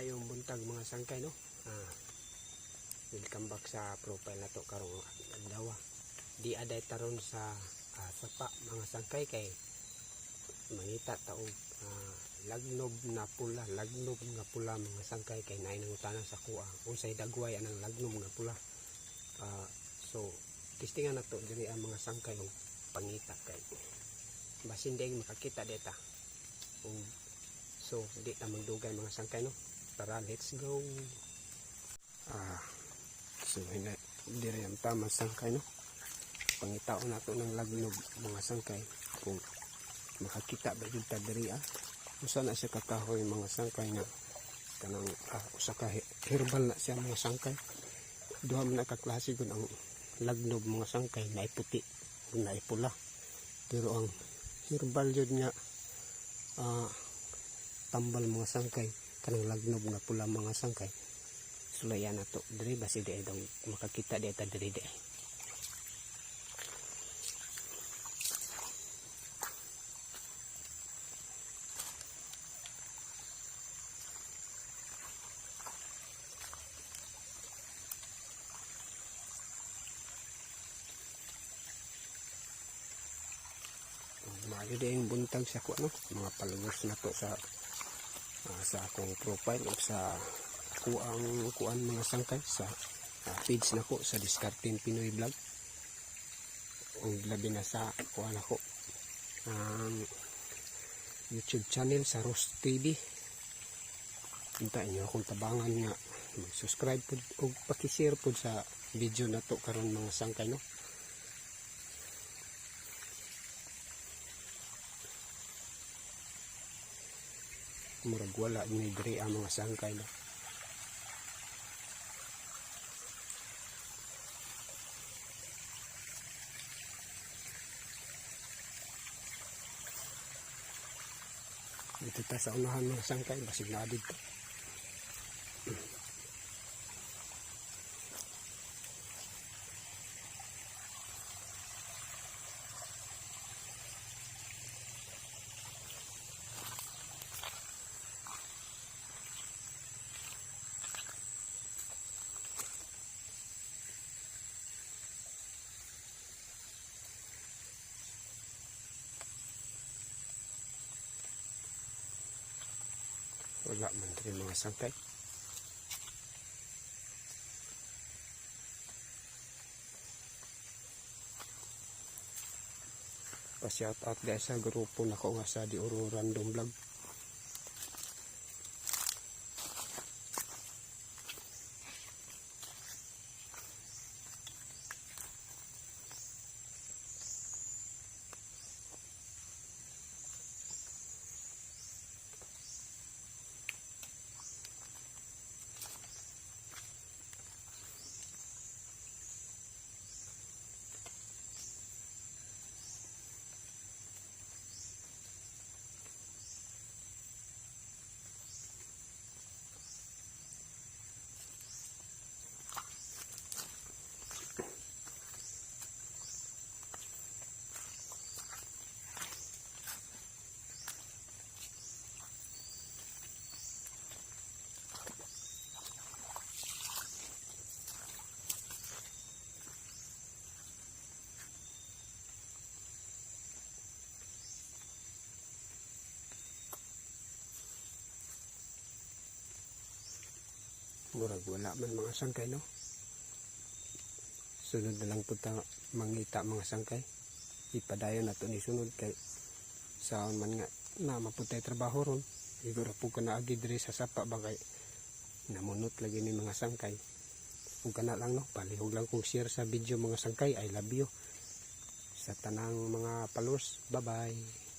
Maayong buntag mga sangkay no. Ah, welcome back sa profile na to karong adlaw. Di aday taron sa ah, sapa mga sangkay kay mangita taog ah, lagnob na pula, lagnob nga pula mga sangkay kay naay nangutanan sa kuha. Unsay dagway anang lagnob nga pula. Ah, so testingan na to diri ang mga sangkay og pangita kay basin ding makakita deta. Ug So, di na magdugay mga sangkay, no? Tara, let's go! Ah, so, hina, dire ang tama sangkay, no? Pangitao na to ng lagnog mga sangkay. Kung makakita ba yung tadiri, ah? Usa na siya kakahoy mga sangkay na kanang ah, usa ka he- herbal na siya mga sangkay. Duha man na kaklase kun ang lagnog mga sangkay na puti o na pula. Pero ang herbal yun nga ah, tambal mga sangkay kanang lagnob nga pula mga sangkay sulayan na to diri basi di daw makakita di ta diri di maayo di yung buntag sa ko no? Mga followers na to sa ah, sa akong profile o sa kuang kuan mga sangkay sa ah, page na ko sa Discarding Pinoy Vlog. O labi na sa kuan ako ang YouTube channel sa Ross TV hintayin nyo akong tabangan nga. Mag-subscribe po o pakishare po sa video na to karon mga sangkay no murag wala ni diri ang mga sangkay no? Dito ta sa unahan mga sangkay basig na wala man diri mga sangkay. Pa-shout out guys sa grupo na ko nga sa di uro random vlog murag wala man mga sangkay no? Sunod na lang punta mangita mga sangkay. Ipadayon na ni sunod kay saan man nga na maputay trabaho ron. Siguro po ka na agi diri sa sapa bagay namunot lagi ni mga sangkay. Kung ka na lang no? Palihog lang kong share sa video mga sangkay. I love you. Sa tanang mga palos bye bye